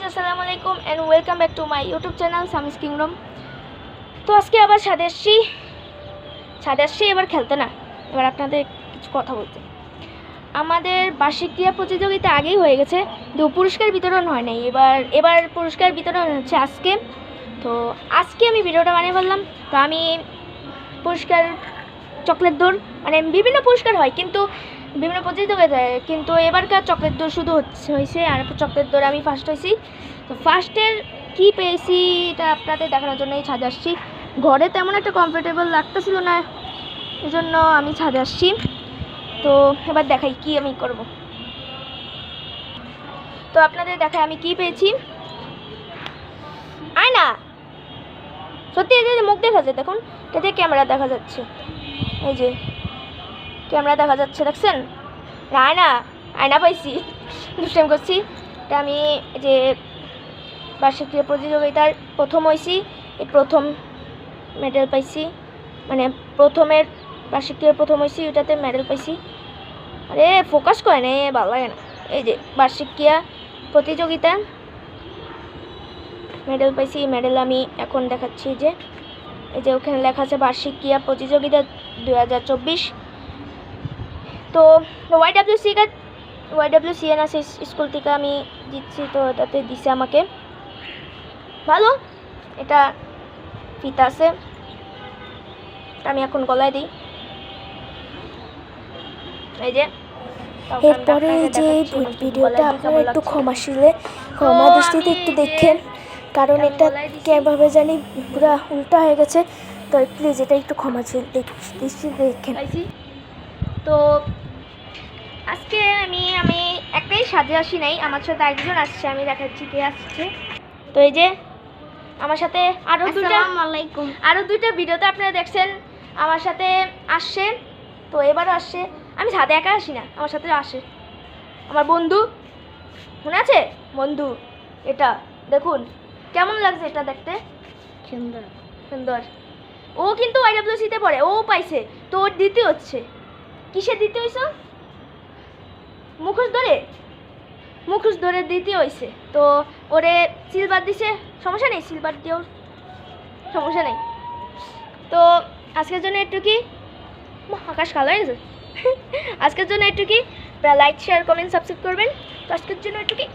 Guys আসসালামু আলাইকুম and welcome back to my YouTube channel Sami's kingdom তো আজকে আবার ছাদে এসছি এবার খেলতে না, এবার আপনাদের কিছু কথা বলতে। আমাদের বার্ষিক ক্রীড়া প্রতিযোগিতা আগেই হয়ে গেছে তো পুরস্কার বিতরণ হয় নাই। এবার এবার পুরস্কার বিতরণ হচ্ছে আজকে। তো আজকে আমি ভিডিওটা বানিয়ে ফেললাম। তো আমি পুরস্কার, চকলেট দৌড় মানে বিভিন্ন পুরস্কার হয়, কিন্তু বিভিন্ন প্রতিযোগিতায় কিন্তু এবারকার চকলেট দৌড় শুধু হচ্ছে, হয়েছে। আর চকলেট দৌড়ে আমি ফার্স্ট হয়েছি। তো ফার্স্টের কি পেয়েছি, এটা আপনাদের দেখানোর জন্যই ছাদে আসছি। ঘরে তেমন একটা কমফোর্টেবল লাগতেছিল না এই জন্য আমি ছাদে আসছি। তো এবার দেখাই কি আমি করব। তো আপনাদের দেখাই আমি কি পেয়েছি। আয় না সত্যি যে মুখ দেখা যায়, দেখুন। এটাতে ক্যামেরা দেখা যাচ্ছে। এই যে। ক্যামেরা দেখা যাচ্ছে, দেখছেন? আয়না আয়না পাইছি। দুষ্টাইম করছি। এটা আমি যে বার্ষিক ক্রীড়া প্রতিযোগিতার প্রথম হয়েছি এই প্রথম মেডেল পাইছি। মানে প্রথমের বার্ষিক ক্রীড়া প্রথম হয়েছি ওটাতে মেডেল পাইছি। আরে ফোকাস করে না এ ভালো লাগে না। এই যে বার্ষিক ক্রীড়া প্রতিযোগিতা মেডেল পাইছি মেডেল আমি এখন দেখাচ্ছি যে, এই যে ওখানে লেখা আছে বার্ষিক ক্রীড়া প্রতিযোগিতা দু হাজার চব্বিশ। তো Y W C card Y W C N আছে স্কুল থেকে আমি দিচ্ছি তো তাতে দিছে আমাকে। ভালো এটা ফিতা আছে। আমি এখন গলায় দিই। এই যে এরপরে যে ভিডিওটা আপনারা একটু। ক্ষমাশীলে ক্ষমা দৃষ্টিতে একটু দেখেন কারণ এটা কেভাবে জানি পুরো উল্টা হয়ে গেছে। তো প্লিজ এটা একটু দেখ- দৃষ্টিতে দেখেন। তো আজকে আমি আমি একটাই সাজে আসি নাই আমার সাথে একজন আসছে আমি দেখাচ্ছি কে আসছে। তো এই যে আমার সাথে আরও দুইটা আলাইকুম। আরও দুইটা ভিডিওতে আপনারা দেখছেন আমার সাথে আসছে তো এবারও আসছে। আমি সাথে একা আসি না আমার সাথে আসে। আমার বন্ধু মনে আছে? বন্ধু এটা দেখুন কেমন লাগছে এটা দেখতে? সুন্দর। সুন্দর। ও কিন্তু আইডাব্লিউসিতে পড়ে ও পাইছে তো ওর দিতে হচ্ছে। কিসে দিতে হয়েছে মুখোশ ধরে? মুখোশ ধরে দিতে হয়েছে তো ওরে সিলভার দিছে? সমস্যা নেই? সিলভার দিয়েও সমস্যা নেই। তো আজকের জন্য একটু কি? আকাশ কালো হয়ে গেছে। আজকের জন্য একটু কি? লাইক শেয়ার কমেন্ট সাবস্ক্রাইব করবেন। তো আজকের জন্য একটু কি?